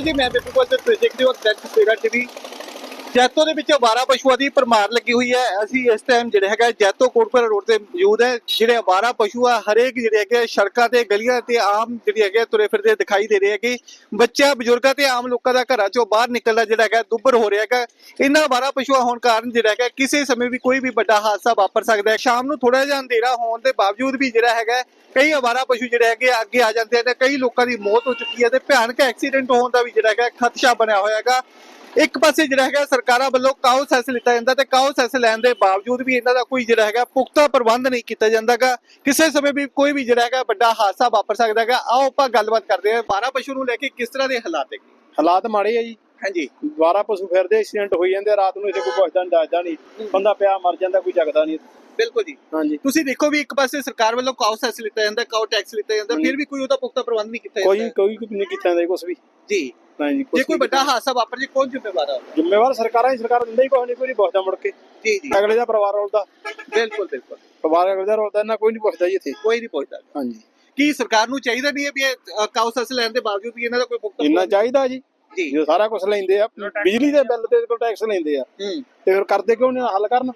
ਜੀ ਮੈਂ ਬਿਲਕੁਲ ਤੇ ਤੁਸੀਂ ਦੇਖਦੇ ਹੋ ਦੈਟ ਸਵੇਰਾ ਟੀਵੀ ਜੈਤੋ ਦੇ ਵਿੱਚ 12 ਪਸ਼ੂਆਂ ਦੀ ਪਰਮਾਰ ਲੱਗੀ ਹੋਈ ਹੈ। ਅਸੀਂ ਇਸ ਟਾਈਮ ਜਿਹੜੇ ਹੈਗਾ ਜੈਤੋ ਕੋਟਪੁਰ ਰੋਡ ਤੇ ਮੌਜੂਦ ਹੈ। ਜਿਹੜੇ 12 ਪਸ਼ੂ ਆ, ਹਰੇਕ ਜਿਹੜੇ ਹੈਗੇ ਸੜਕਾਂ ਤੇ, ਗਲੀਆਂ ਤੇ ਆਮ ਜਿਹੜੇ ਹੈਗੇ ਤੁਰੇ ਫਿਰਦੇ ਦਿਖਾਈ ਦੇ ਰਹੇ ਹੈਗੇ। ਬੱਚਿਆਂ, ਬਜ਼ੁਰਗਾਂ ਤੇ ਆਮ ਲੋਕਾਂ ਦਾ ਘਰਾਂ ਚੋਂ ਬਾਹਰ ਨਿਕਲਦਾ ਜਿਹੜਾ ਹੈਗਾ ਦੁੱਬਰ ਹੋ ਰਿਹਾ ਹੈਗਾ। ਇਹਨਾਂ 12 ਪਸ਼ੂਆਂ ਹੋਣ ਕਾਰਨ ਜਿਹੜਾ ਹੈਗਾ, ਕਿਸੇ ਸਮੇਂ ਵੀ ਕੋਈ ਵੀ ਵੱਡਾ ਹਾਦਸਾ ਵਾਪਰ ਸਕਦਾ ਹੈ। ਸ਼ਾਮ ਨੂੰ ਥੋੜਾ ਜਿਹਾ ਅੰਧੇਰਾ ਹੋਣ ਦੇ ਬਾਵਜੂਦ ਵੀ ਜਿਹੜਾ ਹੈਗਾ ਕਈ ਅਵਾਰਾ ਪਸ਼ੂ ਜਿਹੜੇ ਹੈਗੇ ਅੱਗੇ ਆ ਜਾਂਦੇ ਨੇ ਕਈ ਲੋਕਾਂ ਦੀ ਮੌਤ ਹੋ ਚੁੱਕੀ ਹੈ ਤੇ ਭਿਆਨਕ ਐਕਸੀਡੈਂਟ ਹੋਣ ਦਾ ਵੀ ਜਿਹੜਾ ਹੈਗਾ, ਖਦਸ਼ਾ ਬਣਿਆ ਹੋਇਆ ਹੈਗਾ। ਇੱਕ ਪਾਸੇ ਜਿਹੜਾ ਹੈਗਾ ਸਰਕਾਰਾਂ ਵੱਲੋਂ ਕਾਉ ਸੈਸ ਲਿੱਤਾ ਜਾਂਦਾ ਤੇ ਕਾਉ ਸੈਸ ਲੈਣ ਦੇ ਬਾਵਜੂਦ ਵੀ ਇਹਨਾਂ ਦਾ ਕੋਈ ਜਿਹੜਾ ਹੈਗਾ ਪੁਖਤਾ ਪ੍ਰਬੰਧ ਨਹੀਂ ਕੀਤਾ ਜਾਂਦਾਗਾ। ਕਿਸੇ ਸਮੇਂ ਵੀ ਕੋਈ ਵੀ ਜਿਹੜਾ ਹੈਗਾ ਵੱਡਾ ਹਾਦਸਾ ਵਾਪਰ ਸਕਦਾ ਹੈਗਾ। ਆਓ ਆਪਾਂ ਗੱਲਬਾਤ ਕਰਦੇ ਹਾਂ 12 ਪਸ਼ੂ ਨੂੰ ਲੈ ਕੇ ਕਿਸ ਤਰ੍ਹਾਂ ਦੇ ਹਾਲਾਤ ਹੈਗੇ ਹਾਲਾਤ ਮਾੜੇ ਆ ਜੀ। ਹਾਂਜੀ। 12 ਪਸ਼ੂ ਫਿਰਦੇ ਐਕਸੀਡੈਂਟ ਹੋਈ ਜਾਂਦੇ ਰਾਤ ਨੂੰ ਇੱਥੇ ਕੋਈ ਪੁੱਛਦਾ ਨਹੀਂ ਦੱਸਦਾ ਨਹੀਂ। ਬੰਦਾ ਪਿਆ ਮਰ ਜਾਂਦਾ ਕੋਈ ਜਗਦਾ ਨਹੀਂ ਬਿਲਕੁਲ ਜੀ। ਹਾਂਜੀ। ਤੁਸੀਂ ਦੇਖੋ ਵੀ ਇੱਕ ਪਾਸੇ ਸਰਕਾਰ ਵੱਲੋਂ ਕਾਉ ਸੈਸ ਲਿੱਤਾ ਜਾਂਦਾ ਕਾਉ ਟੈਕਸ ਲਿੱਤਾ ਜਾਂਦਾ ਫਿਰ ਵੀ ਕੋਈ ਉਹਦਾ ਪੁਖਤਾ ਪ੍ਰਬੰਧ ਨਹੀਂ ਕੀਤਾ ਕੋਈ ਜਾਂਦਾ। ਕੋਈ ਨਹੀਂ ਕੀਤਾ ਜਾਂਦਾ ਕੁਝ ਵੀ। ਜੀ। ਨਹੀਂ ਜੀ ਜੇ ਕੋਈ ਵੱਡਾ ਹਾਦਸਾ ਵਾਪਰ ਜੇ ਕੌਣ ਜ਼ਿੰਮੇਵਾਰ ਹੈ ਜ਼ਿੰਮੇਵਾਰ ਸਰਕਾਰਾਂ ਹੀ ਸਰਕਾਰ ਦਿੰਦਾ ਹੀ ਕੋਈ ਨਹੀਂ ਕੋਈ ਨਹੀਂ ਪੁੱਛਦਾ ਮੁੜ ਕੇ। ਜੀ ਜੀ। ਅਗਲੇ ਦਾ ਪਰਿਵਾਰ ਰੋਲਦਾ। ਬਿਲਕੁਲ ਬਿਲਕੁਲ। ਪਰਿਵਾਰ ਅਗਲੇ ਦਾ ਰੋਲਦਾ ਇਹਨਾਂ ਕੋਈ ਨਹੀਂ ਪੁੱਛਦਾ ਜੀ ਇੱਥੇ। ਕੋਈ ਨਹੀਂ ਪੁੱਛਦਾ। ਹਾਂਜੀ। ਕੀ ਸਰਕਾਰ ਨੂੰ ਚਾਹੀਦਾ ਨਹੀਂ ਹੈ ਵੀ ਇਹ ਕਾਉ ਸੈਸ ਲੈਣ ਦੇ ਬਾਵਜੂਦ ਵੀ ਇਹਨਾਂ ਦਾ ਕੋਈ ਪੁਖਤਾ ਇੰਨਾ ਚਾਹੀਦਾ ਜੀ। ਜੀ। ਜੋ ਸਾਰਾ ਕੁਝ ਲੈਂਦੇ ਆ ਬਿਜਲੀ ਦੇ ਬਿੱਲ ਤੇ ਕੋਲ ਟੈਕਸ ਲੈਂਦੇ ਆ। ਹੂੰ। ਤੇ ਫਿਰ ਕਰਦੇ ਕਿਉਂ ਨਹੀਂ ਹੱਲ ਕਰਨ?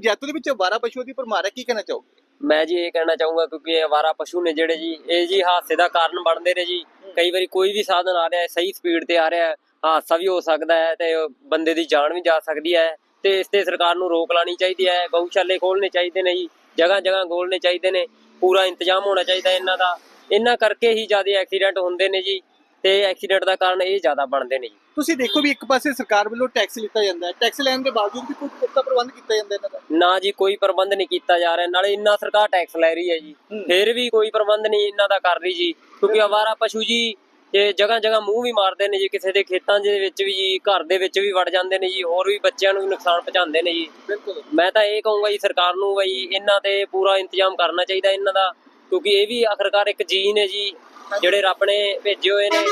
ਜੈਤੋ ਦੇ ਵਿੱਚ 12 ਪਸ਼ੂ ਦੀ ਪਰਮਾਰ ਹੈ ਕੀ ਕਹਿਣਾ ਚਾਹੋਗੇ? ਮੈਂ ਜੀ ਇਹ ਕਹਿਣਾ ਚਾਹੂੰਗਾ ਕਿਉਂਕਿ ਇਹ ਅਵਾਰਾ ਪਸ਼ੂ ਨੇ ਜਿਹੜੇ ਜੀ ਇਹ ਜੀ ਹਾਦਸੇ ਦਾ ਕਾਰਨ ਬਣਦੇ ਨੇ ਜੀ। ਕਈ ਵਾਰੀ ਕੋਈ ਵੀ ਸਾਧਨ ਆ ਰਿਹਾ ਹੈ ਸਹੀ ਸਪੀਡ ਤੇ ਆ ਰਿਹਾ ਹੈ ਹਾਦਸਾ ਵੀ ਹੋ ਸਕਦਾ ਹੈ ਤੇ ਬੰਦੇ ਦੀ ਜਾਨ ਵੀ ਜਾ ਸਕਦੀ ਹੈ ਤੇ ਇਸ ਤੇ ਸਰਕਾਰ ਨੂੰ ਰੋਕ ਲਾਣੀ ਚਾਹੀਦੀ ਹੈ ਗਊਸ਼ਾਲੇ ਖੋਲਣੇ ਚਾਹੀਦੇ ਨੇ ਜੀ ਜਗ੍ਹਾ ਜਗ੍ਹਾ ਖੋਲਣੇ ਚਾਹੀਦੇ ਨੇ ਪੂਰਾ ਇੰਤਜ਼ਾਮ ਹੋਣਾ ਚਾਹੀਦਾ ਇਹਨਾਂ ਦਾ। ਇਹਨਾਂ ਕਰਕੇ ਹੀ ਜ਼ਿਆਦਾ ਐਕਸੀਡੈਂਟ ਹੁੰਦੇ ਨੇ ਜੀ ਤੇ ਐਕਸੀਡੈਂਟ ਦਾ ਕਾਰਨ ਇਹ ਜ਼ਿਆਦਾ ਬਣਦੇ ਨੇ ਜੀ। ਤੁਸੀਂ ਦੇਖੋ ਵੀ ਇੱਕ ਪਾਸੇ ਸਰਕਾਰ ਵੱਲੋਂ ਟੈਕਸ ਲਿੱਤਾ ਜਾਂਦਾ ਹੈ। ਟੈਕਸ ਲੈਣ ਦੇ ਬਾਵਜੂਦ ਵੀ ਕੋਈ ਪੁਖਤਾ ਪ੍ਰਬੰਧ ਕੀਤਾ ਜਾਂਦਾ ਇਹਨਾਂ ਦਾ। ਨਾ ਜੀ ਕੋਈ ਪ੍ਰਬੰਧ ਨਹੀਂ ਕੀਤਾ ਜਾ ਰਿਹਾ। ਨਾਲੇ ਇੰਨਾ ਸਰਕਾਰ ਟੈਕਸ ਲੈ ਰਹੀ ਹੈ ਜੀ। ਹੂੰ। ਫਿਰ ਵੀ ਕੋਈ ਪ੍ਰਬੰਧ ਨਹੀਂ ਇਹਨਾਂ ਦਾ ਕਰ ਰਹੀ ਜੀ। ਕਿਉਂਕਿ ਅਵਾਰਾ ਪਸ਼ੂ ਜੀ ਤੇ ਜਗ੍ਹਾ ਜਗ੍ਹਾ ਮੂੰਹ ਵੀ ਮਾਰਦੇ ਨੇ ਜੀ। ਕਿਸੇ ਦੇ ਖੇਤਾਂ ਦੇ ਵਿੱਚ ਵੀ ਜੀ ਘਰ ਦੇ ਵਿੱਚ ਵੀ ਵੜ ਜਾਂਦੇ ਨੇ ਜੀ। ਹੋਰ ਵੀ ਬੱਚਿਆਂ ਨੂੰ ਨੁਕਸਾਨ ਪਹੁੰਚਾਉਂਦੇ ਨੇ ਜੀ। ਬਿਲਕੁਲ। ਮੈਂ ਤਾਂ ਇਹ ਕਹੂੰਗਾ ਜੀ ਸਰਕਾਰ ਨੂੰ ਬਈ ਇਹਨਾਂ ਤੇ ਪੂਰਾ ਇੰਤਜ਼ਾਮ ਕਰਨਾ ਚਾਹੀਦਾ ਇਹਨਾਂ ਦਾ। ਕਿਉਂਕਿ ਇਹ ਵੀ ਆਖਰਕਾਰ ਇੱਕ ਜੀਅ ਨੇ ਜੀ। ਜਿਹੜੇ ਰੱਬ ਨੇ ਭੇਜੇ ਹੋਏ ਨੇ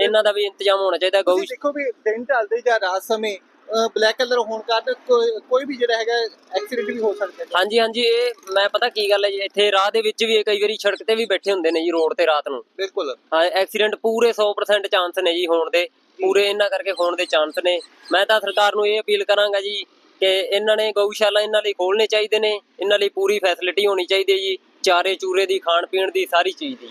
ਇਹਨਾਂ ਦਾ ਵੀ ਇੰਤਜ਼ਾਮ ਹੋਣਾ ਚਾਹੀਦਾ ਗਊ ਤੁਸੀਂ ਦੇਖੋ ਵੀ ਦਿਨ ਢਲਦੇ ਜਾਂ ਰਾਤ ਸਮੇਂ ਬਲੈਕ ਕਲਰ ਹੋਣ ਕਾਰਨ ਕੋਈ- ਕੋਈ ਵੀ ਜਿਹੜਾ ਹੈਗਾ ਐਕਸੀਡੈਂਟ ਵੀ ਹੋ ਸਕਦਾ ਹੈ ਹਾਂਜੀ ਹਾਂਜੀ ਇਹ ਮੈਂ ਪਤਾ ਕੀ ਗੱਲ ਹੈ ਜੀ ਇੱਥੇ ਰਾਹ ਦੇ ਵਿੱਚ ਵੀ ਕਈ ਵਾਰੀ ਸੜਕ ਤੇ ਵੀ ਬੈਠੇ ਹੁੰਦੇ ਨੇ ਜੀ ਰੋਡ ਤੇ ਰਾਤ ਨੂੰ। ਬਿਲਕੁਲ। ਹਾਂ ਐਕਸੀਡੈਂਟ ਪੂਰੇ 100% ਚਾਂਸ ਨੇ ਜੀ ਹੋਣ ਦੇ ਪੂਰੇ ਇਹਨਾਂ ਕਰਕੇ ਹੋਣ ਦੇ ਚਾਂਸ ਨੇ। ਮੈਂ ਤਾਂ ਸਰਕਾਰ ਨੂੰ ਇਹ ਅਪੀਲ ਕਰਾਂਗਾ ਜੀ ਕਿ ਇਹਨਾਂ ਨੇ ਗਊਸ਼ਾਲਾ ਇਹਨਾਂ ਲਈ ਖੋਲਣੇ ਚਾਹੀਦੇ ਨੇ ਇਹਨਾਂ ਲਈ ਪੂਰੀ ਫੈਸਿਲਿਟੀ ਹੋਣੀ ਚਾਹੀਦੀ ਹੈ ਜੀ ਚਾਰੇ ਚੂਰੇ ਦੀ ਖਾਣ ਪੀਣ ਦੀ ਸਾਰੀ ਚੀਜ਼ ਦੀ।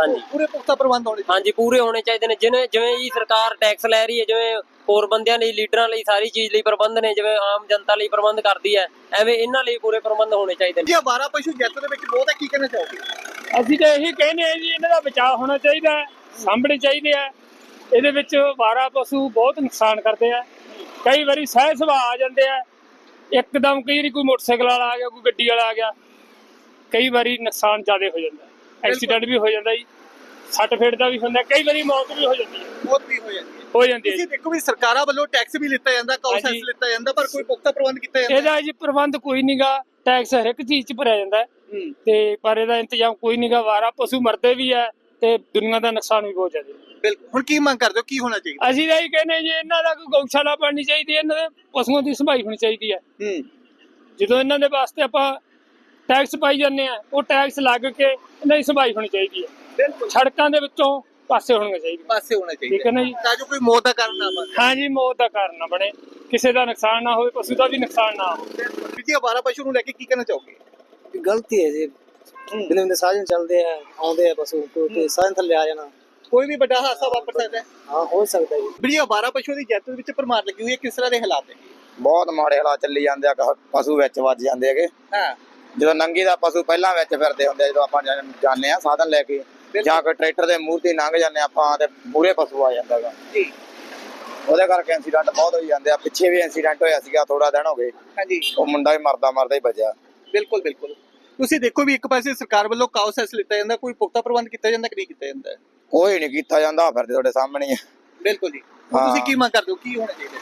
ਹਾਂਜੀ। ਪੂਰੇ ਪੁਖਤਾ ਪ੍ਰਬੰਧ ਹੋਣੇ ਹਾਂਜੀ ਪੂਰੇ ਹੋਣੇ ਚਾਹੀਦੇ ਨੇ। ਜਿਵੇਂ ਜਿਵੇਂ ਜੀ ਸਰਕਾਰ ਟੈਕਸ ਲੈ ਰਹੀ ਹੈ ਜਿਵੇਂ ਹੋਰ ਬੰਦਿਆਂ ਲਈ ਲੀਡਰਾਂ ਲਈ ਸਾਰੀ ਚੀਜ਼ ਲਈ ਪ੍ਰਬੰਧ ਨੇ ਜਿਵੇਂ ਆਮ ਜਨਤਾ ਲਈ ਪ੍ਰਬੰਧ ਕਰਦੀ ਹੈ ਐਵੇਂ ਇਹਨਾਂ ਲਈ ਪੂਰੇ ਪ੍ਰਬੰਧ ਹੋਣੇ ਚਾਹੀਦੇ ਨੇ। ਜੀ 12 ਪਸ਼ੂ ਜੈਤੋ ਦੇ ਵਿੱਚ ਬਹੁਤ ਹੈ ਕੀ ਕਹਿਣਾ ਚਾਹੋਗੇ? ਅਸੀਂ ਤਾਂ ਇਹੀ ਕਹਿੰਦੇ ਆ ਜੀ ਇਹਨਾਂ ਦਾ ਬਚਾਅ ਹੋਣਾ ਚਾਹੀਦਾ ਹੈ ਸਾਂਭਣੇ ਚਾਹੀਦੇ ਆ। ਇਹਦੇ ਵਿੱਚ ਵਾਰਾ ਪਸ਼ੂ ਬਹੁਤ ਨੁਕਸਾਨ ਕਰਦੇ ਆ। ਕਈ ਵਾਰੀ ਸਹਿ ਸੁਭਾਅ ਆ ਜਾਂਦੇ ਆ। ਇੱਕਦਮ ਕਈ ਵਾਰੀ ਕੋਈ ਮੋਟਰਸਾਈਕਲ ਵਾਲਾ ਆ ਗਿਆ ਕੋਈ ਗੱਡੀ ਵਾਲਾ ਆ ਗਿਆ। ਕਈ ਵਾਰੀ ਨੁਕਸਾਨ ਜ਼ਿਆਦਾ ਹੋ ਜਾਂਦਾ। ਐਕਸੀਡੈਂਟ ਵੀ ਹੋ ਜਾਂਦਾ ਜੀ। ਸੱਟ ਫੇਟ ਦਾ ਵੀ ਹੁੰਦਾ ਕਈ ਵਾਰੀ ਮੌਤ ਵੀ ਹੋ ਜਾਂਦੀ ਹੈ। ਬਹੁਤ ਵੀ ਹੋ ਜਾਂਦੀ ਹੈ। ਹੋ ਜਾਂਦੀ ਹੈ ਤੁਸੀਂ। ਦੇਖੋ ਵੀ ਸਰਕਾਰਾਂ ਵੱਲੋਂ ਟੈਕਸ ਵੀ ਲਿੱਤਾ ਜਾਂਦਾ। ਸੈਸ ਲਿੱਤਾ ਜਾਂਦਾ ਪਰ ਕੋਈ ਪੁਖਤਾ ਪ੍ਰਬੰਧ ਕੀਤਾ ਜਾਂਦਾ। ਇਹਦਾ ਜੀ ਪ੍ਰਬੰਧ ਕੋਈ ਨਹੀਂਗਾ ਟੈਕਸ ਹਰ ਇੱਕ ਚੀਜ਼ 'ਚ ਭਰਿਆ ਜਾਂਦਾ। ਤੇ ਪਰ ਇਹਦਾ ਇੰਤਜ਼ਾਮ ਕੋਈ ਨਹੀਂਗਾ ਵਾਰਾ ਪਸ਼ੂ ਮਰਦੇ ਵੀ ਹੈ ਤੇ ਦੁਨੀਆ ਦਾ ਨੁਕਸਾਨ ਵੀ ਬਹੁਤ ਜ਼ਿਆਦਾ। ਬਿਲਕੁਲ। ਹੁਣ ਕੀ ਮੰਗ ਕਰਦੇ ਹੋ? ਕੀ ਹੋਣਾ ਚਾਹੀਦਾ? ਅਸੀਂ ਤਾਂ ਇਹ ਕਹਿੰਦੇ ਜੀ ਇਹਨਾਂ ਦਾ ਕੋਈ ਗਊਸ਼ਾਲਾ ਬਣਨੀ ਚਾਹੀਦੀ ਹੈ ਇਹਨਾਂ ਦੇ ਪਸ਼ੂਆਂ ਦੀ ਸੰਭਾਈ ਹੋਣੀ ਚਾਹੀਦੀ ਹੂੰ। ਜਦੋਂ ਇਹਨਾਂ ਦੇ ਵਾਸਤੇ ਆਪਾਂ ਟੈਕਸ ਪਾਈ ਜਾਂਦੇ ਆ ਉਹ ਟੈਕਸ ਲੱਗ ਕੇ ਦੀ ਸੰਭਾਈ ਹੋਣੀ ਚਾਹੀਦੀ ਹੈ। ਬਿਲਕੁਲ। ਸੜਕਾਂ ਦੇ ਵਿੱਚੋਂ ਪਾਸੇ ਹੋਣਗੇ ਚਾਹੀਦੇ ਪਾਸੇ ਹੋਣਾ ਚਾਹੀਦਾ। ਠੀਕ ਹੈ ਨਾ ਜੀ? ਤਾਂ ਜੋ ਕੋਈ ਮੌਤ ਦਾ ਕਾਰਨ ਨਾ ਬਣੇ। ਹਾਂ ਜੀ ਮੌਤ ਦਾ ਕਾਰਨ ਨਾ ਬਣੇ। ਕਿਸੇ ਦਾ ਨੁਕਸਾਨ ਨਾ ਹੋਵੇ ਪਸ਼ੂ ਦਾ ਵੀ ਨੁਕਸਾਨ ਨਾ ਹੋਵੇ। ਬਿਲਕੁਲ। ਜੀ 12 ਪਸ਼ੂ ਨੂੰ ਲੈ ਕੇ ਕੀ ਕਹਿਣਾ ਚਾਹੋਗੇ? ਗਲਤੀ ਹੈ ਜੀ। ਬਿਨਾਂ ਦੇ ਸਾਜਨ ਚੱਲਦੇ ਆ ਆਉਂਦੇ ਆ ਪਸ਼ੂ ਕੋ ਤੇ ਸਾਜਨ ਥੱਲੇ ਆ ਜਾਣਾ। ਕੋਈ ਵੀ ਵੱਡਾ ਹਾਦਸਾ ਵਾਪਰ ਸਕਦਾ ਹੈ। ਹਾਂ ਹੋ ਸਕਦਾ ਜੀ। ਵੀਡੀਓ 12 ਪਸ਼ੂ ਦੀ ਜੈਤੋ ਦੇ ਵਿੱਚ ਪਰਮਾਰ ਲੱਗੀ ਹੋਈ ਹੈ ਕਿਸ ਤਰ੍ਹਾਂ ਦੇ ਹਾਲਾਤ ਹੈ ਬਹੁਤ ਮਾੜੇ ਹਾਲਾਤ ਚੱਲੀ ਜਾਂਦੇ ਆ ਪਸ਼ੂ ਵਿੱਚ ਵੱਜ ਜਾਂਦੇ ਹੈਗੇ। ਹਾਂ। ਜਦੋਂ ਨੰਗੀ ਦਾ ਪਸ਼ੂ ਪਹਿਲਾਂ ਵਿੱਚ ਫਿਰਦੇ ਹੁੰਦੇ ਆ, ਜਦੋਂ ਆਪਾਂ ਜਾਂਦੇ ਆ ਸਾਧਨ ਲੈ ਕੇ ਜਾਂ ਕੋਈ ਟਰੈਕਟਰ ਦੇ ਮੂਹਰ ਤੇ ਲੰਘ ਜਾਂਦੇ ਆਪਾਂ ਤੇ ਪੂਰੇ ਪਸ਼ੂ ਆ ਜਾਂਦਾ ਗਾ। ਜੀ। ਉਹਦੇ ਕਰਕੇ ਇਨਸੀਡੈਂਟ ਬਹੁਤ ਹੋਈ ਜਾਂਦੇ ਆ। ਪਿੱਛੇ ਵੀ ਇਨਸੀਡੈਂਟ ਹੋਇਆ ਸੀਗਾ ਥੋੜਾ ਦਿਨ ਹੋ ਗਏ। ਹਾਂਜੀ। ਉਹ ਮੁੰਡਾ ਵੀ ਮਰਦਾ ਮਰਦਾ ਹੀ ਬਚਿਆ। ਬਿਲਕੁਲ ਬਿਲਕੁਲ। ਤੁਸੀਂ ਦੇਖੋ ਵੀ ਇੱਕ ਪਾਸੇ ਸਰਕਾਰ ਵੱਲੋਂ ਕਾਉ ਸੈਸ ਲਿੱਤਾ ਜਾਂਦਾ ਕੋਈ ਪੁਖਤਾ ਪ੍ਰਬੰਧ ਕੀਤਾ ਜਾਂਦਾ ਕਿ ਨਹੀਂ ਕੀਤਾ ਜਾਂਦਾ? ਕੋਈ ਨਹੀਂ ਕੀਤਾ ਜਾਂਦਾ ਫਿਰਦੇ ਤੁਹਾਡੇ ਸਾਹਮਣੇ ਹੀ ਆ। ਬਿਲਕੁਲ ਜੀ। ਤੁਸੀਂ ਕੀ ਮੰਗ ਕਰਦੇ ਹੋ? ਕੀ ਹੋਣਾ ਚਾਹੀਦਾ?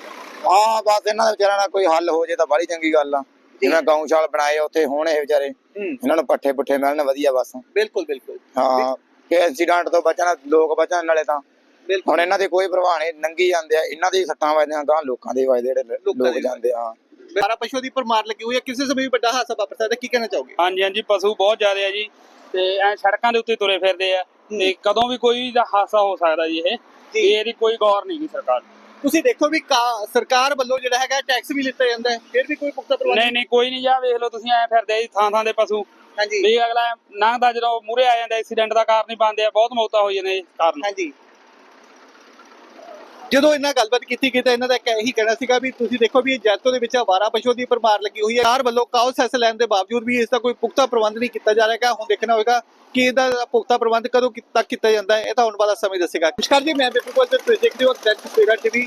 ਹਾਂ ਬਸ ਇਹਨਾਂ ਦੇ ਵਿਚਾਰਿਆਂ ਦਾ ਕੋਈ ਹੱਲ ਹੋ ਜੇ ਤਾਂ ਬੜੀ ਚੰਗੀ ਗੱਲ ਆ। ਜਿਵੇਂ ਗਊਸ਼ਾਲ ਬਣਾਏ ਉੱਥੇ ਹੋਣ ਇਹ ਵਿਚਾਰੇ। ਇਹਨਾਂ ਨੂੰ ਪੱਠੇ ਪੁੱਠੇ ਮਿਲਣ ਵਧੀਆ ਬਸ। ਬਿਲਕੁਲ ਬਿਲਕੁਲ। ਹਾਂ ਕਿ ਇਨਸੀਡੈਂਟ ਤੋਂ ਬਚਣਾ ਲੋਕ ਬਚਣ ਨਾਲੇ ਤਾਂ। ਬਿਲਕੁਲ। ਹੁਣ ਇਹਨਾਂ ਦੀ ਕੋਈ ਪ੍ਰਵਾਹ ਨਹੀਂ ਨੰਗੀ ਜਾਂਦੇ ਆ ਇਹਨਾਂ ਦੀ ਸੱਟਾਂ ਵੱਜਦੀਆਂ ਗਾਂ ਲੋਕਾਂ ਦੇ ਵੱਜਦੇ ਜਿਹੜੇ ਲੋਕਾਂ ਜਾਂਦੇ ਆ। 12 ਪਸ਼ੂਆਂ ਦੀ ਪਰਮਾਰ ਲੱਗੀ ਹੋਈ ਹੈ ਕਿਸੇ ਸਮੇਂ ਵੀ ਵੱਡਾ ਹਾਦਸਾ ਵਾਪਰ ਸਕਦਾ ਹੈ। ਕੀ ਕਹਿਣਾ ਚਾਹੋਗੇ? ਹਾਂਜੀ ਹਾਂਜੀ ਪਸ਼ੂ ਬਹੁਤ ਜ਼ਿਆਦਾ ਆ ਜੀ ਤੇ ਐ ਸੜਕਾਂ ਦੇ ਉੱਤੇ ਤੁਰੇ ਫਿਰਦੇ ਆ ਤੇ ਕਦੋਂ ਵੀ ਕੋਈ ਦਾ ਹਾਦਸਾ ਹੋ ਸਕਦਾ ਜੀ ਇਹ। ਤੇ ਇਹਦੀ ਕੋਈ ਗੌਰ ਨਹੀਂ ਸਰਕਾਰ। ਤੁਸੀਂ ਦੇਖੋ ਵੀ ਕਾ- ਸਰਕਾਰ ਵੱਲੋਂ ਜਿਹੜਾ ਹੈਗਾ ਟੈਕਸ ਵੀ ਲਿੱਤਾ ਜਾਂਦਾ ਹੈ। ਫਿਰ ਵੀ ਕੋਈ ਪੁਖਤਾ ਪ੍ਰਬੰਧ ਨਹੀਂ ਨਹੀਂ ਕੋਈ ਨਹੀਂ ਜਾ ਵੇਖ ਲਓ ਤੁਸੀਂ ਐ ਫਿਰਦੇ ਆ ਜੀ ਥਾਂ ਥਾਂ ਦੇ ਪਸ਼ੂ। ਹਾਂਜੀ। ਵੀ ਅਗਲਾ ਲੰਘਦਾ ਜਦੋਂ ਮੂਰੇ ਆ ਜਾਂਦਾ ਐਕਸੀਡੈਂਟ ਦਾ ਕਾਰਨ ਹੀ ਬਣਦੇ ਆ ਬਹੁਤ ਮੌਤਾਂ ਹੋ ਜਾਂਦੀਆਂ ਇਸ ਕਾਰਨ। ਹਾਂਜੀ। ਜਦੋਂ ਇਹਨਾਂ ਗੱਲਬਾਤ ਕੀਤੀ ਗਈ ਤਾਂ ਇਹਨਾਂ ਦਾ ਇਹੀ ਕਹਿਣਾ ਸੀਗਾ ਵੀ ਤੁਸੀਂ ਦੇਖੋ ਵੀ ਜੈਤੋ ਦੇ ਵਿੱਚ ਆਵਾਰਾ ਪਸ਼ੂ ਦੀ ਪਰਮਾਰ ਲੱਗੀ ਹੋਈ ਹੈ। ਸਰਕਾਰ ਵੱਲੋਂ ਕਾਉ ਸੈਸ ਲੈਣ ਦੇ ਬਾਵਜੂਦ ਵੀ ਇਸ ਦਾ ਕੋਈ ਪੁਖਤਾ ਪ੍ਰਬੰਧ ਨਹੀਂ ਕੀਤਾ ਜਾ ਰਿਹਾ ਹੈ ਹੁਣ ਦੇਖਣਾ ਹੋਵੇਗਾ ਕਿ ਇਹਦਾ ਪੁਖਤਾ ਪ੍ਰਬੰਧ ਕਦੋਂ ਤੱਕ ਕੀਤਾ ਜਾਂਦਾ ਹੈ। ਇਹ ਤਾਂ ਆਉਣ ਵਾਲਾ ਸਮੇਂ ਦੱਸੇਗਾ। ਨਮਸਕਾਰ ਜੀ, ਮੈਂ ਬਿਪੂ ਕੋਲ ਤੇ ਤੁਸੀਂ ਦੇਖਦੇ ਹੋ ਦੈਨਿਕ ਟੀਵੀ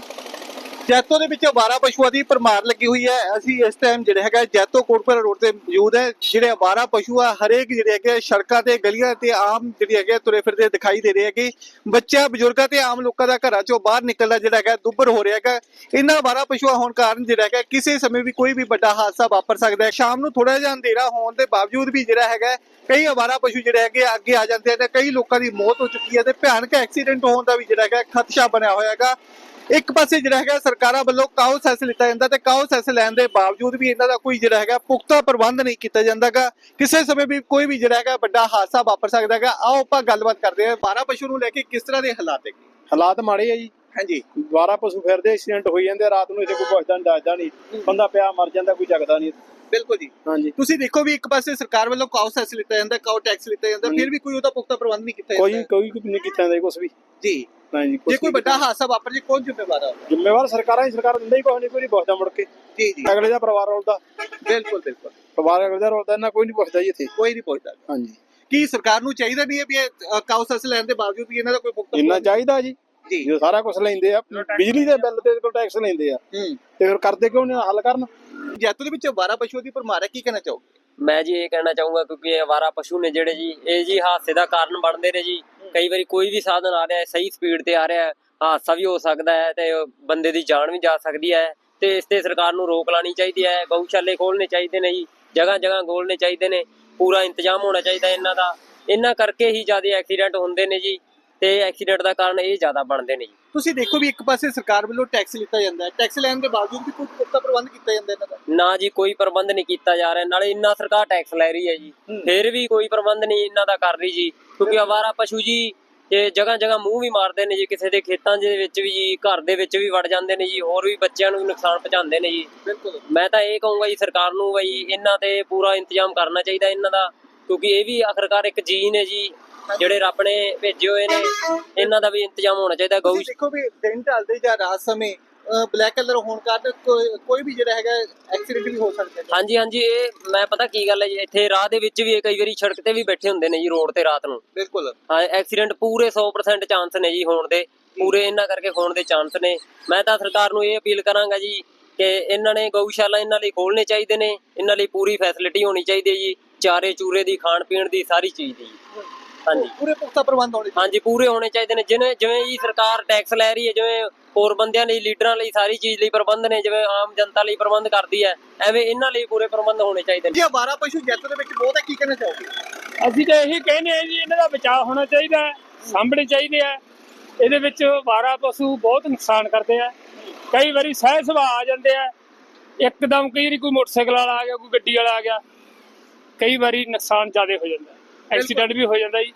ਜੈਤੋ ਦੇ ਵਿੱਚ ਆਵਾਰਾ ਪਸ਼ੂਆਂ ਦੀ ਪਰਮਾਰ ਲੱਗੀ ਹੋਈ ਹੈ। ਅਸੀਂ ਇਸ ਟਾਈਮ ਜਿਹੜੇ ਹੈਗਾ ਜੈਤੋ ਕੋਟਪੁਰਾ ਰੋਡ ਤੇ ਮੌਜੂਦ ਹੈ। ਜਿਹੜੇ ਆਵਾਰਾ ਪਸ਼ੂ ਆ, ਹਰੇਕ ਜਿਹੜੇ ਹੈਗੇ ਸੜਕਾਂ ਤੇ, ਗਲੀਆਂ ਤੇ ਆਮ ਜਿਹੜੇ ਹੈਗੇ ਤੁਰੇ ਫਿਰਦੇ ਦਿਖਾਈ ਦੇ ਰਹੇ ਹੈਗੇ। ਬੱਚਾ ਬਜ਼ੁਰਗਾਂ ਤੇ ਆਮ ਲੋਕਾਂ ਦਾ ਘਰਾਂ ਚੋਂ ਬਾਹਰ ਨਿਕਲਦਾ ਜਿਹੜਾ ਹੈਗਾ, ਦੁੱਭਰ ਹੋ ਰਿਹਾ ਹੈਗਾ। ਇਹਨਾਂ ਆਵਾਰਾ ਪਸ਼ੂਆਂ ਹੋਣ ਕਾਰਨ ਜਿਹੜਾ ਹੈਗਾ, ਕਿਸੇ ਸਮੇਂ ਵੀ ਕੋਈ ਵੀ ਵੱਡਾ ਹਾਦਸਾ ਵਾਪਰ ਸਕਦਾ ਹੈ। ਸ਼ਾਮ ਨੂੰ ਥੋੜਾ ਜਿਹਾ ਅੰਧੇਰਾ ਹੋਣ ਦੇ ਬਾਵਜੂਦ ਵੀ ਜਿਹੜਾ ਹੈਗਾ, ਕਈ ਆਵਾਰਾ ਪਸ਼ੂ ਜਿਹੜੇ ਹੈਗੇ ਆ, ਅੱਗੇ ਆ ਜਾਂਦੇ ਨੇ ਕਈ ਲੋਕਾਂ ਦੀ ਮੌਤ ਹੋ ਚੁੱਕੀ ਹੈ ਤੇ ਭਿਆਨਕ ਐਕਸੀਡੈਂਟ ਹੋਣ ਦਾ ਵੀ ਜਿਹੜਾ ਹੈਗਾ, ਖਦਸ਼ਾ ਬਣਿਆ ਹੋਇਆ ਹੈਗਾ। ਇੱਕ ਪਾਸੇ ਜਿਹੜਾ ਹੈਗਾ ਸਰਕਾਰਾਂ ਵੱਲੋਂ ਕਾਉ ਸੈਸ ਲਿੱਤਾ ਜਾਂਦਾ ਤੇ ਕਾਉ ਸੈਸ ਲੈਣ ਦੇ ਬਾਵਜੂਦ ਵੀ ਇਹਨਾਂ ਦਾ ਕੋਈ ਜਿਹੜਾ ਹੈਗਾ ਪੁਖਤਾ ਪ੍ਰਬੰਧ ਨਹੀਂ ਕੀਤਾ ਜਾਂਦਾਗਾ। ਕਿਸੇ ਸਮੇਂ ਵੀ ਕੋਈ ਵੀ ਜਿਹੜਾ ਹੈਗਾ ਵੱਡਾ ਹਾਦਸਾ ਵਾਪਰ ਸਕਦਾ ਹੈਗਾ। ਆਓ ਆਪਾਂ ਗੱਲਬਾਤ ਕਰਦੇ ਹਾਂ 12 ਪਸ਼ੂ ਨੂੰ ਲੈ ਕੇ ਕਿਸ ਤਰ੍ਹਾਂ ਦੇ ਹਾਲਾਤ ਹੈਗੇ? ਹਾਲਾਤ ਮਾੜੇ ਆ ਜੀ। ਹਾਂਜੀ। 12 ਪਸ਼ੂ ਫਿਰਦੇ ਐਕਸੀਡੈਂਟ ਹੋਈ ਜਾਂਦੇ ਰਾਤ ਨੂੰ ਇੱਥੇ ਕੋਈ ਪੁੱਛਦਾ ਨਹੀਂ ਦੱਸਦਾ ਨਹੀਂ ਬੰਦਾ ਪਿਆ ਮਰ ਜਾਂਦਾ ਕੋਈ ਜਗਦਾ ਨਹੀਂ ਬਿਲਕੁਲ ਜੀ। ਹਾਂਜੀ। ਤੁਸੀਂ ਦੇਖੋ ਵੀ ਇੱਕ ਪਾਸੇ ਸਰਕਾਰ ਵੱਲੋਂ ਕਾਉ ਸੈਸ ਲਿੱਤਾ ਜਾਂਦਾ ਕਾਉ ਟੈਕਸ ਲਿੱਤਾ ਜਾਂਦਾ ਫਿਰ ਵੀ ਕੋਈ ਉਹਦਾ ਪੁਖਤਾ ਪ੍ਰਬੰਧ ਨਹੀਂ ਕੀਤਾ ਕੋਈ ਜਾਂਦਾ। ਕੋਈ ਨਹੀਂ ਕੀਤਾ ਜਾਂਦਾ ਕੁਝ ਵੀ। ਜੀ। ਜੇ ਕੋਈ ਵੱਡਾ। ਹਾਦਸਾ ਵਾਪਰ ਜੇ ਕੌਣ ਜ਼ਿੰਮੇਵਾਰ ਹੈ ਜ਼ਿੰਮੇਵਾਰ ਸਰਕਾਰਾਂ ਹੀ ਸਰਕਾਰ ਦਿੰਦਾ ਹੀ ਕੋਈ ਨਹੀਂ ਕੋਈ ਨਹੀਂ ਪੁੱਛਦਾ ਮੁੜ ਕੇ। ਜੀ ਜੀ। ਅਗਲੇ ਦਾ ਪਰਿਵਾਰ ਰੋਲਦਾ। ਬਿਲਕੁਲ ਬਿਲਕੁਲ। ਪਰਿਵਾਰ ਅਗਲੇ ਦਾ ਰੋਲਦਾ ਇਹਨਾਂ ਕੋਈ ਨਹੀਂ ਪੁੱਛਦਾ ਜੀ ਇੱਥੇ। ਕੋਈ ਨਹੀਂ ਪੁੱਛਦਾ। ਹਾਂਜੀ। ਕੀ ਸਰਕਾਰ ਨੂੰ ਚਾਹੀਦਾ ਨਹੀਂ ਹੈ ਵੀ ਇਹ ਕਾਉ ਸੈਸ ਲੈਣ ਦੇ ਬਾਵਜੂਦ ਵੀ ਇਹਨਾਂ ਦਾ ਕੋਈ ਪੁਖਤਾ ਇੰਨਾ ਚਾਹੀਦਾ ਜੀ। ਜੀ। ਜੋ ਸਾਰਾ ਕੁਝ ਲੈਂਦੇ ਆ ਬਿਜਲੀ ਦੇ ਬਿੱਲ ਤੇ ਕੋਲ ਟੈਕਸ ਲੈਂਦੇ ਆ। ਹੂੰ। ਤੇ ਫਿਰ ਕਰਦੇ ਕਿਉਂ ਨਹੀਂ ਹੱਲ ਕਰਨ? ਜੈਤੋ ਦੇ ਵਿੱਚ 12 ਪਸ਼ੂ ਦੀ ਪਰਮਾਰ ਹੈ ਕੀ ਕਹਿਣਾ ਚਾਹੋਗੇ? ਮੈਂ ਜੀ ਇਹ ਕਹਿਣਾ ਚਾਹੂੰਗਾ ਕਿਉਂਕਿ ਇਹ ਅਵਾਰਾ ਪਸ਼ੂ ਨੇ ਜਿਹੜੇ ਜੀ ਇਹ ਜੀ ਹਾਦਸੇ ਦਾ ਕਾਰਨ ਬਣਦੇ ਨੇ ਜੀ। ਕਈ ਵਾਰੀ ਕੋਈ ਵੀ ਸਾਧਨ ਆ ਰਿਹਾ ਹੈ ਸਹੀ ਸਪੀਡ ਤੇ ਆ ਰਿਹਾ ਹੈ ਹਾਦਸਾ ਵੀ ਹੋ ਸਕਦਾ ਹੈ ਤੇ ਬੰਦੇ ਦੀ ਜਾਨ ਵੀ ਜਾ ਸਕਦੀ ਹੈ ਤੇ ਇਸ ਤੇ ਸਰਕਾਰ ਨੂੰ ਰੋਕ ਲਾਣੀ ਚਾਹੀਦੀ ਹੈ ਗਊਸ਼ਾਲੇ ਖੋਲਣੇ ਚਾਹੀਦੇ ਨੇ ਜੀ ਜਗ੍ਹਾ ਜਗ੍ਹਾ ਖੋਲਣੇ ਚਾਹੀਦੇ ਨੇ ਪੂਰਾ ਇੰਤਜ਼ਾਮ ਹੋਣਾ ਚਾਹੀਦਾ ਇਹਨਾਂ ਦਾ ਇਹਨਾਂ ਕਰਕੇ ਹੀ ਜ਼ਿਆਦਾ ਐਕਸੀਡੈਂਟ ਹੁੰਦੇ ਨੇ ਜੀ ਤੇ ਐਕਸੀਡੈਂਟ ਦਾ ਕਾਰਨ ਇਹ ਜ਼ਿਆਦਾ ਬਣਦੇ ਨੇ ਜੀ। ਤੁਸੀਂ ਦੇਖੋ ਵੀ ਇੱਕ ਪਾਸੇ ਸਰਕਾਰ ਵੱਲੋਂ ਟੈਕਸ ਲਿੱਤਾ ਜਾਂਦਾ ਹੈ ਟੈਕਸ ਲੈਣ ਦੇ ਬਾਵਜੂਦ ਵੀ ਕੋਈ ਪੁਖਤਾ ਪ੍ਰਬੰਧ ਕੀਤਾ ਜਾਂਦਾ ਇਹਨਾਂ ਦਾ। ਨਾ ਜੀ ਕੋਈ ਪ੍ਰਬੰਧ ਨਹੀਂ ਕੀਤਾ ਜਾ ਰਿਹਾ ਨਾਲੇ ਇੰਨਾ ਸਰਕਾਰ ਟੈਕਸ ਲੈ ਰਹੀ ਹੈ ਜੀ। ਫਿਰ ਵੀ ਕੋਈ ਪ੍ਰਬੰਧ ਨਹੀਂ ਇਹਨਾਂ ਦਾ ਕਰ ਰਹੀ ਜੀ। ਕਿਉਂਕਿ ਅਵਾਰਾ ਪਸ਼ੂ ਜੀ ਇਹ ਜਗ੍ਹਾ ਜਗ੍ਹਾ ਮੂੰਹ ਵੀ ਮਾਰਦੇ ਨੇ ਜੀ ਕਿਸੇ ਦੇ ਖੇਤਾਂ ਦੇ ਵਿੱਚ ਵੀ ਜੀ ਘਰ ਦੇ ਵਿੱਚ ਵੀ ਵੜ ਜਾਂਦੇ ਨੇ ਜੀ ਹੋਰ ਵੀ ਬੱਚਿਆਂ ਨੂੰ ਨੁਕਸਾਨ ਪਹੁੰਚਾਉਂਦੇ ਨੇ ਜੀ। ਬਿਲਕੁਲ। ਮੈਂ ਤਾਂ ਇਹ ਕਹੂੰਗਾ ਜੀ ਸਰਕਾਰ ਨੂੰ ਬਈ ਇਹਨਾਂ ਤੇ ਪੂਰਾ ਇੰਤਜ਼ਾਮ ਕਰਨਾ ਚਾਹੀਦਾ ਇਹਨਾਂ ਦਾ ਕਿਉਂਕਿ ਇਹ ਵੀ ਆਖਰਕਾਰ ਇੱਕ ਜੀ ਨੇ ਜੀ ਜਿਹੜੇ ਰੱਬ ਨੇ ਭੇਜੇ ਹੋਏ ਨੇ ਇਹਨਾਂ ਦਾ ਵੀ ਇੰਤਜ਼ਾਮ ਹੋਣਾ ਚਾਹੀਦਾ ਗਊ ਦੇਖੋ ਵੀ ਦਿਨ ਢਲਦੇ ਜਾਂ ਰਾਤ ਸਮੇਂ ਬਲੈਕ ਕਲਰ ਹੋਣ ਕਾਰਨ ਕੋਈ- ਕੋਈ ਵੀ ਜਿਹੜਾ ਹੈਗਾ ਐਕਸੀਡੈਂਟ ਵੀ ਹੋ ਸਕਦਾ ਹੈ। ਹਾਂਜੀ ਹਾਂਜੀ ਇਹ ਮੈਂ ਪਤਾ ਕੀ ਗੱਲ ਹੈ ਜੀ ਇੱਥੇ ਰਾਹ ਦੇ ਵਿੱਚ ਵੀ ਇਹ ਕਈ ਵਾਰੀ ਸੜਕ ਤੇ ਵੀ ਬੈਠੇ ਹੁੰਦੇ ਨੇ ਜੀ ਰੋਡ ਤੇ ਰਾਤ ਨੂੰ। ਬਿਲਕੁਲ। ਹਾਂ ਐਕਸੀਡੈਂਟ ਪੂਰੇ 100% ਚਾਂਸ ਨੇ ਜੀ ਹੋਣ ਦੇ ਪੂਰੇ ਇਹਨਾਂ ਕਰਕੇ ਹੋਣ ਦੇ ਚਾਂਸ ਨੇ। ਮੈਂ ਤਾਂ ਸਰਕਾਰ ਨੂੰ ਇਹ ਅਪੀਲ ਕਰਾਂਗਾ ਜੀ ਕਿ ਇਹਨਾਂ ਨੇ ਗਊਸ਼ਾਲਾ ਇਹਨਾਂ ਲਈ ਖੋਲਣੇ ਚਾਹੀਦੇ ਨੇ ਇਹਨਾਂ ਲਈ ਪੂਰੀ ਫੈਸਿਲਿਟੀ ਹੋਣੀ ਚਾਹੀਦੀ ਹੈ ਜੀ ਚਾਰੇ ਚੂਰੇ ਦੀ ਖਾਣ ਪੀਣ ਦੀ ਸਾਰੀ ਚੀਜ਼ ਦੀ। ਹਾਂਜੀ। ਪੂਰੇ ਪੁਖਤਾ ਪ੍ਰਬੰਧ ਹੋਣੇ ਚਾਹੀਦੇ। ਹਾਂਜੀ ਪੂਰੇ ਹੋਣੇ ਚਾਹੀਦੇ ਨੇ। ਜਿਵੇਂ ਜਿਵੇਂ ਜੀ ਸਰਕਾਰ ਟੈਕਸ ਲੈ ਰਹੀ ਹੈ ਜਿਵੇਂ ਹੋਰ ਬੰਦਿਆਂ ਲਈ ਲੀਡਰਾਂ ਲਈ ਸਾਰੀ ਚੀਜ਼ ਲਈ ਪ੍ਰਬੰਧ ਨੇ ਜਿਵੇਂ ਆਮ ਜਨਤਾ ਲਈ ਪ੍ਰਬੰਧ ਕਰਦੀ ਹੈ ਐਵੇਂ ਇਹਨਾਂ ਲਈ ਪੂਰੇ ਪ੍ਰਬੰਧ ਹੋਣੇ ਚਾਹੀਦੇ ਨੇ। ਜੀ 12 ਪਸ਼ੂ ਜੈਤੋ ਦੇ ਵਿੱਚ ਬਹੁਤ ਹੈ ਕੀ ਕਹਿਣਾ ਚਾਹੋਗੇ? ਅਸੀਂ ਤਾਂ ਇਹੀ ਕਹਿੰਦੇ ਆ ਜੀ ਇਹਨਾਂ ਦਾ ਬਚਾਅ ਹੋਣਾ ਚਾਹੀਦਾ ਹੈ, ਸਾਂਭਣੇ ਚਾਹੀਦੇ ਆ ਇਹਦੇ ਵਿੱਚ ਵਾਰਾ ਪਸ਼ੂ ਬਹੁਤ ਨੁਕਸਾਨ ਕਰਦੇ ਆ। ਕਈ ਵਾਰੀ ਸਹਿ ਸੁਭਾਅ ਆ ਜਾਂਦੇ ਆ। ਇੱਕਦਮ ਕਈ ਵਾਰੀ ਕੋਈ ਮੋਟਰਸਾਈਕਲ ਵਾਲਾ ਆ ਗਿਆ ਕੋਈ ਗੱਡੀ ਵਾਲਾ ਆ ਗਿਆ। ਕਈ ਵਾਰੀ ਨੁਕਸਾਨ ਜ਼ਿਆਦਾ ਹੋ ਜਾਂਦਾ ਐਕਸੀਡੈਂਟ ਵੀ ਹੋ ਜਾਂਦਾ ਜੀ।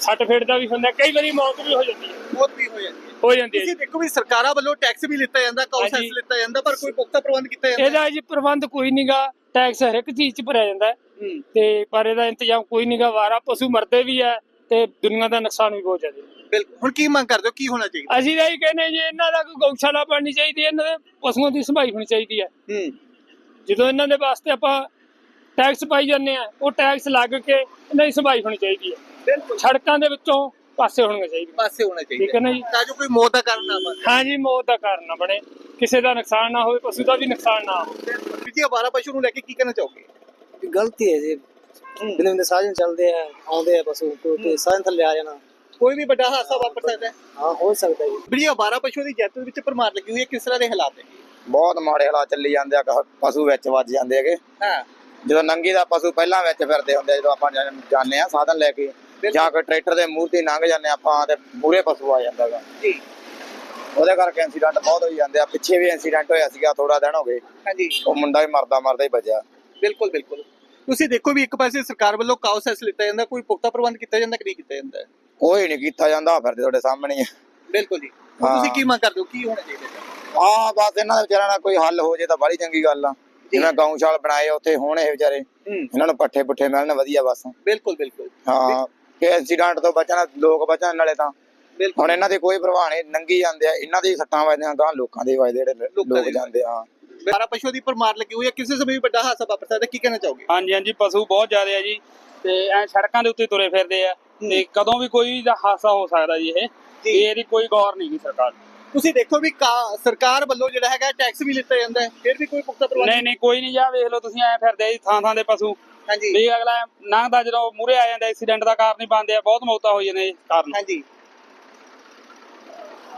ਸੱਟ ਫੇਟ ਦਾ ਵੀ ਹੁੰਦਾ ਕਈ ਵਾਰੀ ਮੌਤ ਵੀ ਹੋ ਜਾਂਦੀ ਹੈ। ਬਹੁਤ ਵੀ ਹੋ ਜਾਂਦੀ ਹੈ। ਹੋ ਜਾਂਦੀ ਹੈ ਤੁਸੀਂ। ਦੇਖੋ ਵੀ ਸਰਕਾਰਾਂ ਵੱਲੋਂ ਟੈਕਸ ਵੀ ਲਿੱਤਾ ਜਾਂਦਾ ਕਾਉਸੈਸ ਹਾਂਜੀ। ਲਿੱਤਾ ਜਾਂਦਾ ਪਰ ਕੋਈ ਪੁਖਤਾ ਪ੍ਰਬੰਧ ਕੀਤਾ ਜਾਂਦਾ। ਇਹਦਾ ਜੀ ਪ੍ਰਬੰਧ ਕੋਈ ਨਹੀਂਗਾ ਟੈਕਸ ਹਰ ਇੱਕ ਚੀਜ਼ 'ਚ ਭਰਿਆ ਜਾਂਦਾ। ਹੈ। ਹੂੰ ਤੇ ਪਰ ਇਹਦਾ ਇੰਤਜ਼ਾਮ ਕੋਈ ਨਹੀਂਗਾ ਵਾਰਾ ਪਸ਼ੂ ਮਰਦੇ ਵੀ ਆ ਤੇ ਦੁਨੀਆ ਦਾ ਨੁਕਸਾਨ ਵੀ ਬਹੁਤ ਜ਼ਿਆਦਾ। ਹੈ ਬਿਲਕੁਲ। ਹੁਣ ਕੀ ਮੰਗ ਕਰਦੇ ਹੋ? ਕੀ ਹੋਣਾ ਚਾਹੀਦਾ? ਅਸੀਂ ਤਾਂ ਇਹ ਕਹਿੰਦੇ ਜੀ ਇਹਨਾਂ ਦਾ ਕੋਈ ਗਊਸ਼ਾਲਾ ਬਣਨੀ ਚਾਹੀਦੀ ਹੈ ਇਹਨਾਂ ਦੇ ਪਸ਼ੂਆਂ ਦੀ ਸੰਭਾਈ ਹੋਣੀ ਚਾਹੀਦੀ ਹੈ। ਹੂੰ। ਜਦੋਂ ਇਹਨਾਂ ਦੇ ਵਾਸਤੇ ਆਪਾਂ ਟੈਕਸ ਪਾਈ ਜਾਂਦੇ ਆ ਉਹ ਟੈਕਸ ਲੱਗ ਕੇ ਇਹਨਾਂ ਦੀ ਸੰਭਾਈ ਹੋਣੀ ਚਾਹੀਦੀ ਹੈ। ਸੜਕਾਂ ਦੇ ਵਿੱਚੋਂ ਪਾਸੇ ਹੋਣਗੇ ਚਾਹੀਦੇ ਪਾਸੇ ਹੋਣਾ ਠੀਕ ਹੈ ਚਾਹੀਦਾ ਨਾ ਜੀ? ਤਾਂ ਜੋ ਕੋਈ ਮੌਤ ਦਾ ਕਾਰਨ ਨਾ ਬਣੇ। ਹਾਂ ਜੀ ਮੌਤ ਦਾ ਕਾਰਨ ਨਾ ਬਣੇ। ਕਿਸੇ ਦਾ ਨੁਕਸਾਨ ਨਾ ਹੋਵੇ ਪਸ਼ੂ ਦਾ ਵੀ ਨੁਕਸਾਨ ਨਾ ਹੋਵੇ। ਵੀਰ ਜੀ 12 ਪਸ਼ੂ ਨੂੰ ਲੈ ਕੇ ਕੀ ਕਹਿਣਾ ਚਾਹੋਗੇ? ਗਲਤੀ ਹੈ ਜੀ। ਬਿਨਾਂ ਦੇ ਸਾਧਨ ਚੱਲਦੇ ਆ ਆਉਂਦੇ ਆ ਪਸ਼ੂ ਕੋਈ ਤੇ ਸਾਧਨ ਥੱਲੇ ਆ ਜਾਣਾ। ਕੋਈ ਵੀ ਵੱਡਾ ਹਾਦਸਾ ਵਾਪਰ ਸਕਦਾ ਹੈ? ਹਾਂ ਹੋ ਸਕਦਾ ਜੀ। ਵੀਰ ਜੀ 12 ਪਸ਼ੂ ਦੀ ਜੈਤੋ ਦੇ ਵਿੱਚ ਪਰਮਾਰ ਲੱਗੀ ਹੋਈ ਹੈ ਕਿਸ ਤਰ੍ਹਾਂ ਦੇ ਹਾਲਾਤ ਹੈ ਬਹੁਤ ਮਾੜੇ ਹਾਲਾਤ ਚੱਲੀ ਜਾਂਦੇ ਆ ਪਸ਼ੂ ਵਿੱਚ ਵੱਜ ਜਾਂਦੇ ਹੈਗੇ। ਹਾਂ। ਜਦੋਂ ਨੰਗੀ ਦਾ ਪਸ਼ੂ ਪਹਿਲਾਂ ਵਿੱਚ ਫਿਰਦੇ ਹੁੰਦੇ ਆ, ਜਦੋਂ ਆਪਾਂ ਜਾ- ਜਾਂਦੇ ਆ ਸਾਧਨ ਲੈ ਕੇ। ਜਾਂ ਕੋਈ ਟਰੈਕਟਰ ਦੇ ਮੂਹਰ ਤੇ ਲੰਘ ਜਾਂਦੇ ਆਪਾਂ ਤੇ ਮੂਰੇ ਪਸ਼ੂ ਆ ਜਾਂਦਾ ਗਾ। ਜੀ। ਉਹਦੇ ਕਰਕੇ ਇਨਸੀਡੈਂਟ ਬਹੁਤ ਹੋਈ ਜਾਂਦੇ ਆ। ਪਿੱਛੇ ਵੀ ਇਨਸੀਡੈਂਟ ਹੋਇਆ ਸੀਗਾ ਥੋੜਾ ਦਿਨ ਹੋ ਗਏ। ਹਾਂਜੀ। ਉਹ ਮੁੰਡਾ ਵੀ ਮਰਦਾ ਮਰਦਾ ਹੀ ਬਚਿਆ। ਬਿਲਕੁਲ ਬਿਲਕੁਲ। ਤੁਸੀਂ ਦੇਖੋ ਵੀ ਇੱਕ ਪਾਸੇ ਸਰਕਾਰ ਵੱਲੋਂ ਕਾਉਸ ਐਸ ਲਿੱਤਾ ਜਾਂਦਾ ਕੋਈ ਪੁਖਤਾ ਪ੍ਰਬੰਧ ਕੀਤਾ ਜਾਂਦਾ ਕਿ ਨਹੀਂ ਕੀਤਾ ਜਾਂਦਾ? ਕੋਈ ਨਹੀਂ ਕੀਤਾ ਜਾਂਦਾ ਫਿਰ ਤੁਹਾਡੇ ਸਾਹਮਣੇ ਆ। ਬਿਲਕੁਲ ਜੀ। ਤੁਸੀਂ ਕੀ ਮੰਗ ਕਰਦੇ ਹੋ? ਕੀ ਹੋਣਾ ਚਾਹੀਦਾ? ਹਾਂ ਬਸ ਇਹਨਾਂ ਦੇ ਵਿਚਾਰਿਆਂ ਦਾ ਕੋਈ ਹੱਲ ਹੋ ਜੇ ਤਾਂ ਬੜੀ ਚੰਗੀ ਗੱਲ ਆ। ਜਿਵੇਂ ਗਊਸ਼ਾਲ ਬਣਾਏ ਆ, ਉੱਥੇ ਹੋਣ ਇਹ ਵਿਚਾਰੇ। ਇਹਨਾਂ ਨੂੰ ਪੱਠੇ ਪੁੱਠੇ ਮਿਲਣ ਵਧੀਆ ਬਸ। ਬਿਲਕੁਲ ਬਿਲਕੁਲ। ਹਾਂ। ਕਿ ਇਨਸੀਡੈਂਟ ਤੋਂ ਬਚਣਾ ਲੋਕ ਬਚਣ ਨਾਲੇ ਤਾਂ। ਹੁਣ ਇਹਨਾਂ ਦੀ ਕੋਈ ਪ੍ਰਵਾਹ ਨਹੀਂ ਨੰਗੀ ਜਾਂਦੇ ਆ ਇਹਨਾਂ ਦੀ ਸੱਟਾਂ ਵੱਜਦੀਆਂ ਗਾਂ ਲੋਕਾਂ ਦੇ ਵੱਜਦੇ ਜਿਹੜੇ ਲੋਕਾਂ ਜਾਂਦੇ ਆ। ਬਾਰਾ ਪਸ਼ੂ ਦੀ ਪਰਮਾਰ ਲੱਗੀ ਹੋਈ ਹੈ ਕਿਸੇ ਸਮੇਂ ਵੀ ਵੱਡਾ ਹਾਦਸਾ ਵਾਪਰ ਸਕਦਾ ਕੀ ਕਹਿਣਾ ਚਾਹੋਗੇ? ਹਾਂਜੀ ਹਾਂਜੀ ਪਸ਼ੂ ਬਹੁਤ ਜ਼ਿਆਦਾ ਆ ਜੀ ਤੇ ਐ ਸੜਕਾਂ ਦੇ ਉੱਤੇ ਤੁਰੇ ਫਿਰਦੇ ਆ ਤੇ ਕਦੋਂ ਵੀ ਕੋਈ ਦਾ ਹਾਦਸਾ ਹੋ ਸਕਦਾ ਜੀ ਇਹ ਤੇ ਇਹਦੀ ਕੋਈ ਗੌਰ ਨਹੀਂ ਗੀ ਸਰਕਾਰ। ਤੁਸੀਂ ਦੇਖੋ ਵੀ ਸਰਕਾਰ ਵੱਲੋਂ ਜਿਹੜਾ ਹੈਗਾ ਟੈਕਸ ਵੀ ਲਿੱਤਾ ਜਾਂਦਾ ਹੈ ਫਿਰ ਵੀ ਕੋਈ ਪੁਖਤਾ ਪ੍ਰਬੰਧ ਨਹੀਂ ਨਹੀਂ ਕੋਈ ਨਹੀਂ ਜਾ ਵੇਖ ਲਓ ਤੁਸੀਂ ਐ ਫਿਰਦੇ ਆ ਜੀ ਥਾਂ ਥਾਂ ਦੇ ਪਸ਼ੂ ਹਾਂਜੀ। ਵੀ ਅਗਲਾ ਲੰਘਦਾ ਜਦੋਂ ਮੂਰੇ ਆ ਜਾਂਦਾ ਐਕਸੀਡੈਂਟ ਦਾ ਕਾਰਨ ਹੀ ਬਣਦੇ ਆ ਬਹੁਤ ਮੌਤਾਂ ਹੋ ਜਾਂਦੀਆਂ ਇਸ ਕਾਰਨ। ਹਾਂਜੀ।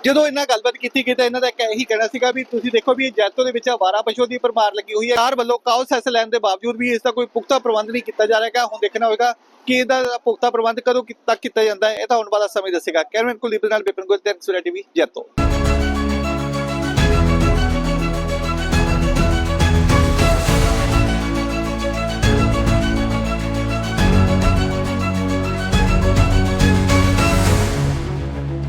ਜਦੋਂ ਇਹਨਾਂ ਗੱਲਬਾਤ ਕੀਤੀ ਗਈ ਤਾਂ ਇਹਨਾਂ ਦਾ ਇਹੀ ਕਹਿਣਾ ਸੀਗਾ ਵੀ ਤੁਸੀਂ ਦੇਖੋ ਵੀ ਜੈਤੋ ਦੇ ਵਿੱਚ ਆਵਾਰਾ ਪਸ਼ੂ ਦੀ ਪਰਮਾਰ ਲੱਗੀ ਹੋਈ ਹੈ। ਸਰਕਾਰ ਵੱਲੋਂ ਕਾਉ ਸੈਸ ਲੈਣ ਦੇ ਬਾਵਜੂਦ ਵੀ ਇਸ ਦਾ ਕੋਈ ਪੁਖਤਾ ਪ੍ਰਬੰਧ ਨਹੀਂ ਕੀਤਾ ਜਾ ਰਿਹਾ ਹੁਣ ਦੇਖਣਾ ਹੋਵੇਗਾ ਕਿ ਇਹਦਾ ਪੁਖਤਾ ਪ੍ਰਬੰਧ ਕਦੋਂ ਤੱਕ ਕੀਤਾ ਜਾਂਦਾ ਹੈ। ਇਹ ਤਾਂ ਹੁਣ ਵਾਲਾ ਸਮੇਂ ਦੱਸੇਗਾ। ਕੈਮਰਨ ਕੁਲਦੀਪ ਨਾਲ ਬਿਪਨ ਗੁਰ ਤੇ ਸੂਰਿਆ ਟੀਵੀ ਜੈਤੋ